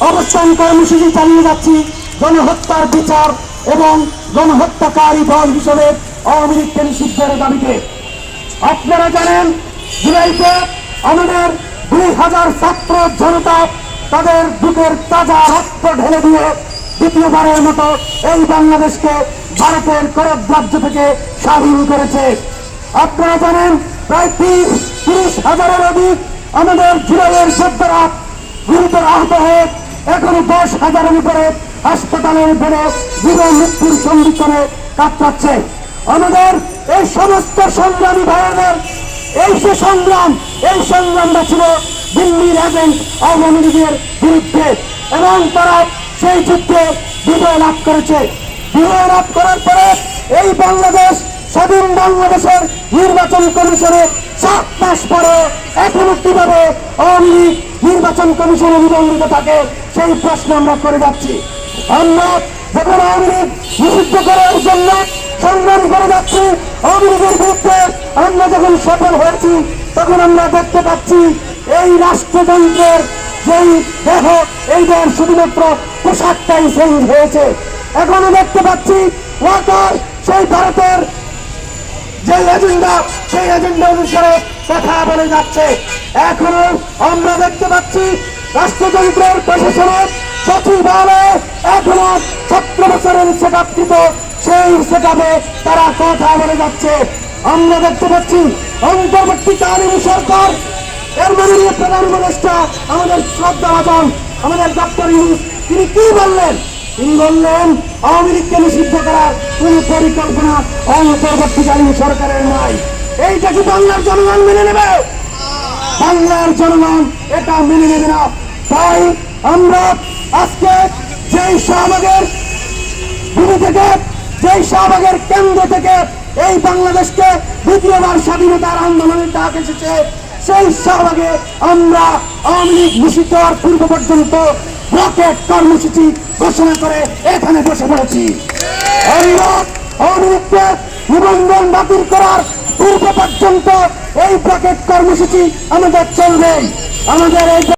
অবস্থান কর্মসূচি চালিয়ে যাচ্ছি। গণহত্যার বিচার এবং গণহত্যাকারী দল হিসেবে আওয়ামী লীগকে নিষিদ্ধের দাবিতে। আপনারা জানেন, জুলাইতে আমাদের দুই হাজার ছাত্র জনতা তাদের বুকের তাজা রক্ত ঢেলে দিয়ে দ্বিতীয়বারের মতো এই বাংলাদেশকে ভারতের করব রাজ্য থেকে স্বাধীন করেছে। আপনারা জানেন, প্রায় তিরিশ তিরিশ হাজারের অধিক আমাদের জুলাইয়ের যোদ্ধারা গুরুতর আহত হয়ে এখনও দশ হাজারের উপরে হাসপাতালের বেড়ে জীবন মৃত্যুর সন্ধিক্ষণে কাটাচ্ছে আমাদের এই সমস্ত সংগ্রামী ভাইয়ের এই যে সংগ্রাম, এই সংগ্রামটা ছিল দিল্লির এজেন্ট আওয়ামী লীগের বিরুদ্ধে এবং তারা সেই যুদ্ধে বিজয় লাভ করেছে। বিজয় লাভ করার পরে এই বাংলাদেশ স্বাধীন বাংলাদেশের নির্বাচন কমিশনের সাত মাস পরে এখনও কীভাবে আওয়ামী লীগ নির্বাচন কমিশনে নিবন্ধিত থাকে, সেই প্রশ্ন আমরা করে যাচ্ছি। আমরা যখন আওয়ামী লীগ নিষিদ্ধ করার জন্য সংগ্রাম করে যাচ্ছি, আওয়ামী লীগের বিরুদ্ধে আমরা যখন সফল হয়েছি, তখন আমরা দেখতে পাচ্ছি এই রাষ্ট্রযন্ত্রের যেই দেহ এই দেহের শুধুমাত্র পোশাকটাই চেঞ্জ হয়েছে। এখনও দেখতে পাচ্ছি সেই ভারতের যে এজেন্ডা সেই এজেন্ডা অনুসারে কথা বলে যাচ্ছে। এখনও আমরা দেখতে পাচ্ছি রাষ্ট্রযন্ত্রের প্রশাসনের সচিবালয়ে এখনও সতেরো বছরের সেটাকৃত সেই সেটাপে তারা কথা বলে যাচ্ছে। আমরা দেখতে পাচ্ছি অন্তর্বর্তীকালীন সরকার, এর মাননীয় প্রধান উপদেষ্টা আমাদের শ্রদ্ধা আমাদের ডক্টর ইউনুস, তিনি কি বললেন? তিনি বললেন আওয়ামী লীগকে নিষিদ্ধ করার কোন পরিকল্পনা অন্তর্বর্তীকালীন সরকারের নাই। এইটা কি বাংলার জনগণ মেনে নেবে? বাংলার জনগণ এটা মেনে নেবে না। তাই আমরা আজকে যেই শাহবাগের ভূমি থেকে, যেই শাহবাগের কেন্দ্র থেকে এই বাংলাদেশকে দ্বিতীয়বার স্বাধীনতার আন্দোলনের ডাক এসেছে, সেই শাহবাগে আমরা আওয়ামী লীগ নিষিদ্ধ পূর্ব পর্যন্ত রকেট কর্মসূচি ঘোষণা করে এখানে বসে পড়েছি। নিবন্ধন বাতিল করার পূর্ব পর্যন্ত এই ব্র্যাকেট কর্মসূচি আমাদের চলবে। আমাদের এই